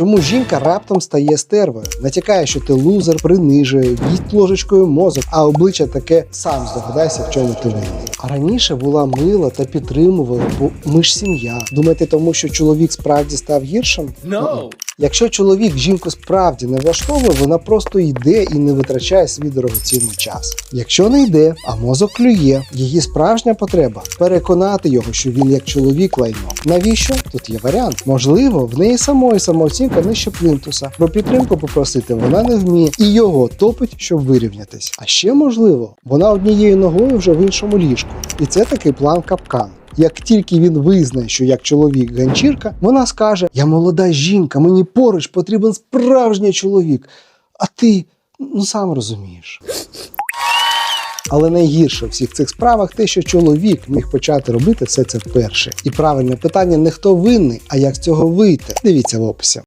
чому жінка раптом стає стервою, натякає, що ти лузер, принижує, їсть ложечкою мозок, а обличчя таке сам здогадайся, в чому ти винний. А раніше була мила та підтримувала, бо ми ж сім'я. Думаєте, тому що чоловік справді став гіршим? No. Якщо чоловік жінку справді не влаштовує, вона просто йде і не витрачає свій дорогоцінний час. Якщо не йде, а мозок клює, її справжня потреба переконати його, що він як чоловік лайно. Навіщо? Тут є варіант. Можливо, в неї самої самооцінка нижче плінтуса. Про підтримку попросити вона не вміє і його топить, щоб вирівнятись. А ще можливо, вона однією ногою вже в іншому ліжку. І це такий план капкан. Як тільки він визнає, що як чоловік ганчірка, вона скаже: Я молода жінка, мені поруч потрібен справжній чоловік. А ти ну сам розумієш. Але найгірше в всіх цих справах те, що чоловік міг почати робити все це вперше. І правильне питання не хто винний, а як з цього вийти. Дивіться в описі.